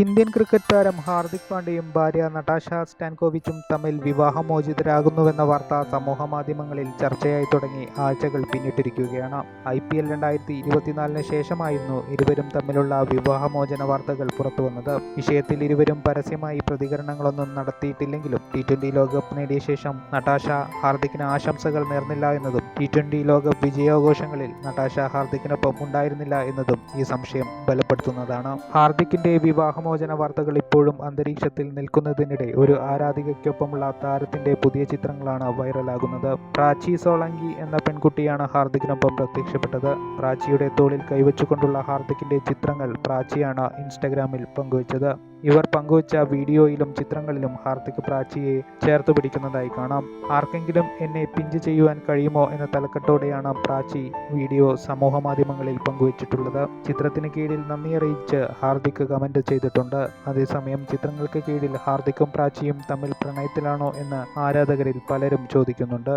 Indian cricket താരം ഹാർദിക് പാണ്ഡ്യയും ഭാര്യ നടാഷ സ്റ്റാൻകോവിച്ചും തമ്മിൽ വിവാഹമോചിതരാകുന്നുവെന്ന വാർത്ത സമൂഹമാധ്യമങ്ങളിൽ ചർച്ചയായി തുടങ്ങി ആഴ്ചകൾ പിന്നിട്ടിരിക്കുകയാണ്. ഐ പി എൽ രണ്ടായിരത്തി ഇരുപത്തിനാലിന് ശേഷമായിരുന്നു ഇരുവരും തമ്മിലുള്ള വിവാഹമോചന വാർത്തകൾ പുറത്തുവന്നത്. വിഷയത്തിൽ ഇരുവരും പരസ്യമായി പ്രതികരണങ്ങളൊന്നും നടത്തിയിട്ടില്ലെങ്കിലും ടി ട്വന്റി ലോകകപ്പ് നേടിയ ശേഷം നടാഷ ഹാർദിക്കിന് ആശംസകൾ നേർന്നില്ല എന്നതും ടി ട്വന്റി ലോകകപ്പ് വിജയാഘോഷങ്ങളിൽ നടാഷ ഹാർദിക്കിനൊപ്പം ഉണ്ടായിരുന്നില്ല എന്നതും ഈ സംശയം ബലപ്പെടുത്തുന്നതാണ്. ഹാർദിക്കിന്റെ വിവാഹമോചന വാർത്തകൾ ഇപ്പോഴും അന്തരീക്ഷത്തിൽ നിൽക്കുന്നതിനിടെ ഒരു ആരാധികയ്ക്കൊപ്പമുള്ള താരത്തിന്റെ പുതിയ ചിത്രങ്ങളാണ് വൈറലാകുന്നത്. പ്രാച്ചി സോളങ്കി എന്ന പെൺകുട്ടിയാണ് ഹാർദിക്കിനൊപ്പം പ്രത്യക്ഷപ്പെട്ടത്. പ്രാച്ചിയുടെ തോളിൽ കൈവച്ചുകൊണ്ടുള്ള ഹാർദിക്കിന്റെ ചിത്രങ്ങൾ പ്രാച്ചിയാണ് ഇൻസ്റ്റഗ്രാമിൽ പങ്കുവച്ചത്. ഇവർ പങ്കുവച്ച വീഡിയോയിലും ചിത്രങ്ങളിലും ഹാർദിക് പ്രാച്ചിയെ ചേർത്ത് പിടിക്കുന്നതായി കാണാം. ആർക്കെങ്കിലും എന്നെ പിഞ്ച് ചെയ്യുവാൻ കഴിയുമോ എന്ന തലക്കെട്ടോടെയാണ് പ്രാച്ചി വീഡിയോ സമൂഹ മാധ്യമങ്ങളിൽ പങ്കുവച്ചിട്ടുള്ളത്. ചിത്രത്തിന് കീഴിൽ നന്ദി അറിയിച്ച് ഹാർദിക് കമന്റ് ചെയ്തിട്ടുണ്ട്. അതേസമയം ചിത്രങ്ങൾക്ക് കീഴിൽ ഹാർദിക്കും പ്രാച്ചിയും തമ്മിൽ പ്രണയത്തിലാണോ എന്ന് ആരാധകരിൽ പലരും ചോദിക്കുന്നുണ്ട്.